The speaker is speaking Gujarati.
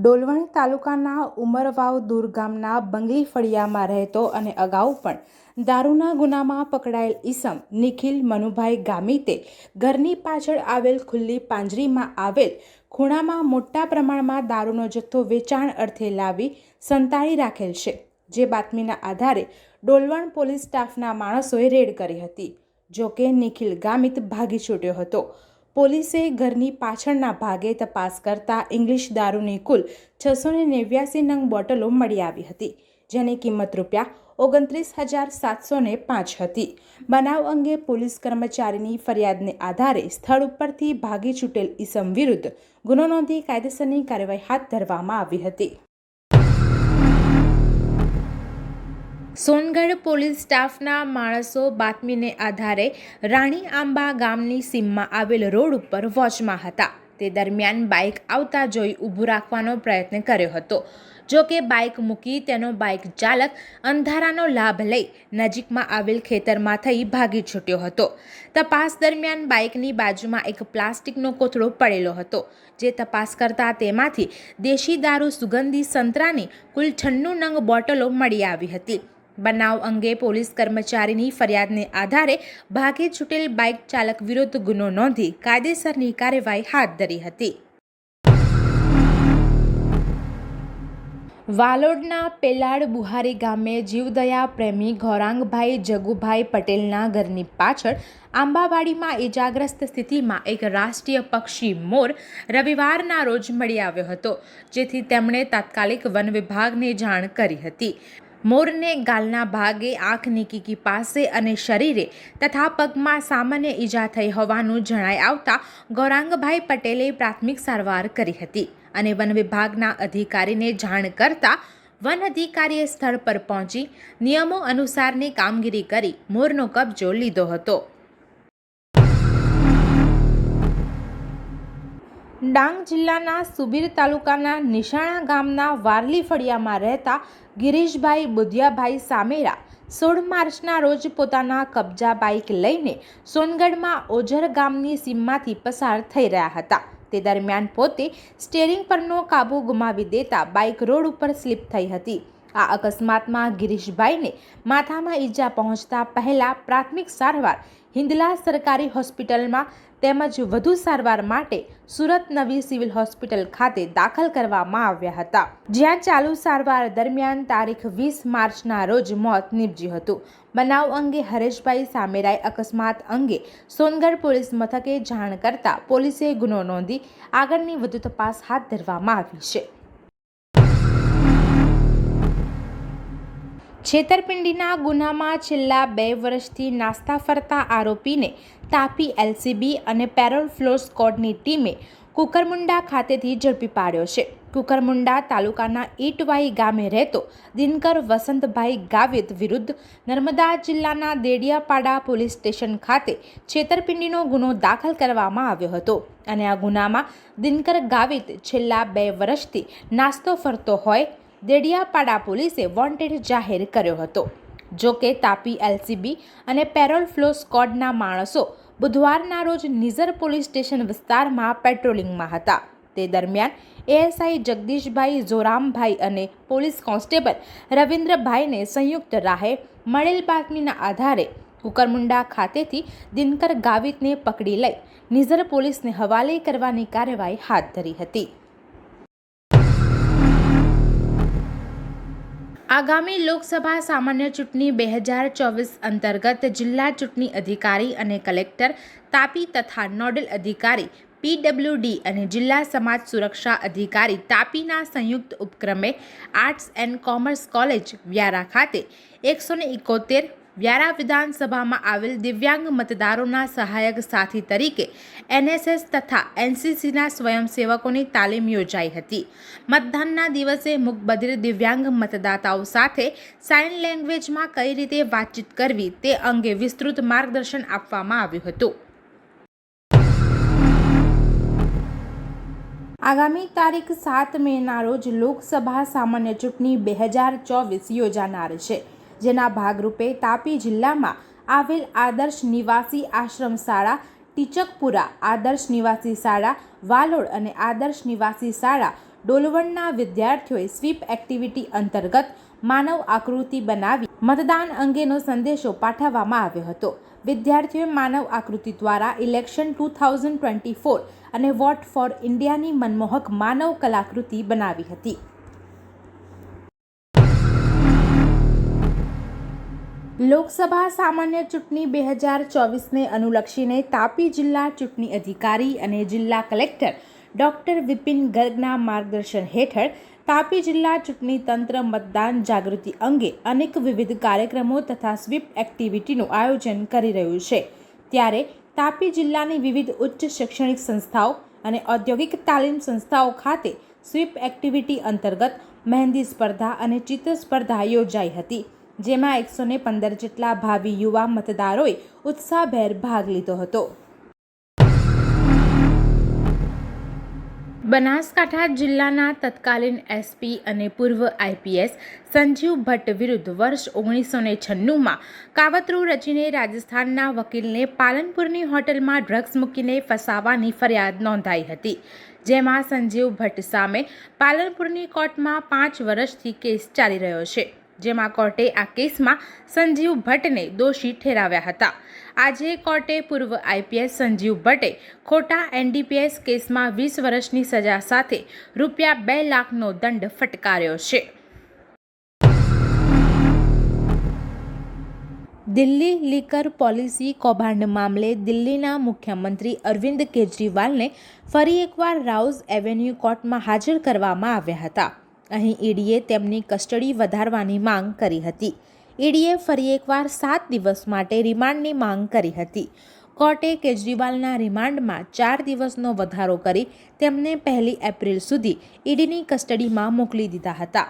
ડોલવણ તાલુકાના ઉમરવાવ દૂર ગામના બંગલી ફળિયામાં રહેતો અને અગાઉ પણ દારૂના ગુનામાં પકડાયેલ ઈસમ નિખિલ મનુભાઈ ગામિતે ઘરની પાછળ આવેલ ખુલ્લી પાંજરીમાં આવેલ ખૂણામાં મોટા પ્રમાણમાં દારૂનો જથ્થો વેચાણ અર્થે લાવી સંતાડી રાખેલ છે. જે બાતમીના આધારે ડોલવણ પોલીસ સ્ટાફના માણસોએ રેડ કરી હતી, જોકે નિખિલ ગામિત ભાગી છૂટ્યો હતો. પોલીસે ઘરની પાછળના ભાગે તપાસ કરતા ઇંગ્લિશ દારૂની કુલ છસો નેવ્યાસી નંગ બોટલો મળી આવી હતી, જેની કિંમત રૂપિયા ઓગણત્રીસ હજાર સાતસો ને પાંચ હતી. બનાવ અંગે પોલીસ કર્મચારીની ફરિયાદને આધારે સ્થળ ઉપરથી ભાગી છૂટેલ ઈસમ વિરુદ્ધ ગુનો નોંધી કાયદેસરની કાર્યવાહી હાથ ધરવામાં આવી હતી. સોનગઢ પોલીસ સ્ટાફના માણસો બાતમીને આધારે રાણી આંબા ગામની સીમમાં આવેલ રોડ ઉપર વોચમાં હતા. તે દરમિયાન બાઇક આવતા જોઈ ઊભું રાખવાનો પ્રયત્ન કર્યો હતો. જો કે બાઇક મૂકી તેનો બાઇક ચાલક અંધારાનો લાભ લઈ નજીકમાં આવેલ ખેતરમાં થઈ ભાગી છૂટ્યો હતો. તપાસ દરમિયાન બાઇકની બાજુમાં એક પ્લાસ્ટિકનો કોથળો પડેલો હતો, જે તપાસ કરતા તેમાંથી દેશી દારૂ સુગંધી સંતરાની કુલ છન્નું નંગ બોટલો મળી આવી હતી. બનાવ અંગે પોલીસ કર્મચારીની ફરિયાદને આધારે ભાગે છૂટેલ બાઇક ચાલક વિરુદ્ધ ગુનો નોંધી કાયદેસરની કાર્યવાહી હાથ ધરી હતી. વાલોડના પેલાડ બુહારી ગામે જીવદયા પ્રેમી ગૌરાંગભાઈ જગુભાઈ પટેલના ઘરની પાછળ આંબાવાડીમાં ઇજાગ્રસ્ત સ્થિતિમાં એક રાષ્ટ્રીય પક્ષી મોર રવિવારના રોજ મળી આવ્યો હતો, જેથી તેમણે તાત્કાલિક વન વિભાગને જાણ કરી હતી. મોરને ગાલના ભાગે આંખની કીકી પાસે અને શરીરે તથા પગમાં સામાન્ય ઈજા થઈ હોવાનું જણાઈ આવતા ગૌરાંગભાઈ પટેલે પ્રાથમિક સારવાર કરી હતી અને વન વિભાગના અધિકારીને જાણ કરતા વન અધિકારીએ સ્થળ પર પહોંચી નિયમો અનુસારની કામગીરી કરી મોરનો કબજો લીધો હતો. ડાંગ જિલ્લાના સુબીર તાલુકાના નિશાણા ગામના વારલી ફળિયામાં રહેતા ગિરીશભાઈ બુધિયાભાઈ સામેરા સોળ માર્ચના રોજ પોતાના કબજા બાઇક લઈને સોનગઢમાં ઓઝર ગામની સીમમાંથી પસાર થઈ રહ્યા હતા. તે દરમિયાન પોતે સ્ટેરિંગ પરનો કાબુ ગુમાવી દેતા બાઇક રોડ ઉપર સ્લીપ થઈ હતી. આ અકસ્માતમાં ગિરીશભાઈને માથામાં ઈજા પહોંચતા પહેલાં પ્રાથમિક સારવાર હિંદલા સરકારી હોસ્પિટલમાં તેમજ વધુ સારવાર માટે સુરત નવી સિવિલ હોસ્પિટલ ખાતે દાખલ કરવામાં આવ્યા હતા. જ્યાં ચાલુ સારવાર દરમિયાન તારીખ વીસ માર્ચના રોજ મોત નીપજ્યું હતું. બનાવ અંગે હરેશભાઈ સામેરાય અકસ્માત અંગે સોનગઢ પોલીસ મથકે જાણ કરતા પોલીસે ગુનો નોંધી આગળની વધુ તપાસ હાથ ધરવામાં આવી છે. છેતરપિંડીના ગુનામાં છેલ્લા બે વર્ષથી નાસ્તા ફરતા આરોપીને તાપી એલસીબી અને પેરોલ ફ્લોર સ્કોડની ટીમે કુકરમુંડા ખાતેથી ઝડપી પાડ્યો છે. કુકરમુંડા તાલુકાના ઈટવાઈ ગામે રહેતો દિનકર વસંતભાઈ ગાવિત વિરુદ્ધ નર્મદા જિલ્લાના દેડિયાપાડા પોલીસ સ્ટેશન ખાતે છેતરપિંડીનો ગુનો દાખલ કરવામાં આવ્યો હતો અને આ ગુનામાં દિનકર ગાવિત છેલ્લા બે વર્ષથી નાસ્તો ફરતો હોય દેડિયાપાડા પોલીસે વોન્ટેડ જાહેર કર્યો હતો. જો કે તાપી એલસીબી અને પેરોલ ફ્લો સ્કોડના માણસો બુધવારના રોજ નિઝર પોલીસ સ્ટેશન વિસ્તારમાં પેટ્રોલિંગમાં હતા. તે દરમિયાન એએસઆઈ જગદીશભાઈ જોરામભાઈ અને પોલીસ કોન્સ્ટેબલ રવિન્દ્રભાઈને સંયુક્ત રાહે મળેલ બાતમીના આધારે કુકરમુંડા ખાતેથી દિનકર ગાવિતને પકડી લઈ નિઝર પોલીસને હવાલે કરવાની કાર્યવાહી હાથ ધરી હતી. આગામી લોકસભા સામાન્ય ચૂંટણી બે હજાર ચોવીસ અંતર્ગત જિલ્લા ચૂંટણી અધિકારી અને કલેક્ટર તાપી તથા નોડલ અધિકારી પીડબ્લ્યુડી અને જિલ્લા સમાજ સુરક્ષા અધિકારી તાપીના સંયુક્ત ઉપક્રમે arts and commerce college Vyara ખાતે એકસો ને ઇકોતેર વ્યારા વિધાનસભામાં આવેલ દિવ્યાંગ મતદારોના સહાયક સાથી તરીકે એનએસએસ તથા એનસીસીના સ્વયંસેવકોની તાલીમ યોજાઈ હતી. મતદાનના દિવસે મુકબધિર દિવ્યાંગ મતદાતાઓ સાથે સાઇન લેંગ્વેજમાં કઈ રીતે વાતચીત કરવી તે અંગે વિસ્તૃત માર્ગદર્શન આપવામાં આવ્યું હતું. આગામી તારીખ સાત મેના રોજ લોકસભા સામાન્ય ચૂંટણી બે હજાર ચોવીસ યોજાનાર છે. જેના ભાગરૂપે તાપી જિલ્લામાં આવેલ આદર્શ નિવાસી આશ્રમ શાળા, ટીચકપુરા આદર્શ નિવાસી શાળા, વાલોડ અને આદર્શ નિવાસી શાળા ડોલવણના વિદ્યાર્થીઓએ સ્વીપ એક્ટિવિટી અંતર્ગત માનવ આકૃતિ બનાવી મતદાન અંગેનો સંદેશો પાઠવવામાં આવ્યો હતો. વિદ્યાર્થીઓએ માનવ આકૃતિ દ્વારા election two thousand twenty four અને વોટ ફોર ઇન્ડિયાની મનમોહક માનવ કલાકૃતિ બનાવી હતી. લોકસભા સામાન્ય ચૂંટણી બે હજાર ચોવીસને અનુલક્ષીને તાપી જિલ્લા ચૂંટણી અધિકારી અને જિલ્લા કલેક્ટર ડૉક્ટર વિપિન ગર્ગના માર્ગદર્શન હેઠળ તાપી જિલ્લા ચૂંટણી તંત્ર મતદાન જાગૃતિ અંગે અનેક વિવિધ કાર્યક્રમો તથા સ્વીપ એક્ટિવિટીનું આયોજન કરી રહ્યું છે. ત્યારે તાપી જિલ્લાની વિવિધ ઉચ્ચ શૈક્ષણિક સંસ્થાઓ અને ઔદ્યોગિક તાલીમ સંસ્થાઓ ખાતે સ્વીપ એક્ટિવિટી અંતર્ગત મહેંદી સ્પર્ધા અને ચિત્ર સ્પર્ધા યોજાઈ હતી. જેમાં એકસો ને પંદર જેટલા ભાવિ યુવા મતદારોએ ઉત્સાહભેર ભાગ લીધો હતો. બનાસકાંઠા જિલ્લાના તત્કાલીન એસપી અને પૂર્વ આઈપીએસ સંજીવ ભટ્ટ વિરુદ્ધ વર્ષ ઓગણીસો ને છન્નુંમાં કાવતરું રચીને રાજસ્થાનના વકીલને પાલનપુરની હોટલમાં ડ્રગ્સ મૂકીને ફસાવાની ફરિયાદ નોંધાઈ હતી, જેમાં સંજીવ ભટ્ટ સામે પાલનપુરની કોર્ટમાં પાંચ વર્ષથી કેસ ચાલી રહ્યો છે. જેમાં કોર્ટે આ કેસમાં સંજીવ ભટ્ટને દોષી ઠેરાવ્યા હતા. આજે કોર્ટે પૂર્વ આઈપીએસ સંજીવ ભટ્ટે ખોટા એનડીપીએસ કેસમાં વીસ વર્ષની સજા સાથે રૂપિયા બે લાખનો દંડ ફટકાર્યો છે. દિલ્હી લીકર પોલિસી કૌભાંડ મામલે દિલ્હીના મુખ્યમંત્રી અરવિંદ કેજરીવાલને ફરી એકવાર રાઉઝ એવેન્યુ કોર્ટમાં હાજર કરવામાં આવ્યા હતા. અહીં ઈડીએ તેમની કસ્ટડી વધારવાની માંગ કરી હતી. ઈડીએ ફરી એકવાર સાત દિવસ માટે રિમાન્ડની માંગ કરી હતી. કોર્ટે કેજરીવાલના રિમાન્ડમાં ચાર દિવસનો વધારો કરી તેમને પહેલી એપ્રિલ સુધી ઈડીની કસ્ટડીમાં મોકલી દીધા હતા.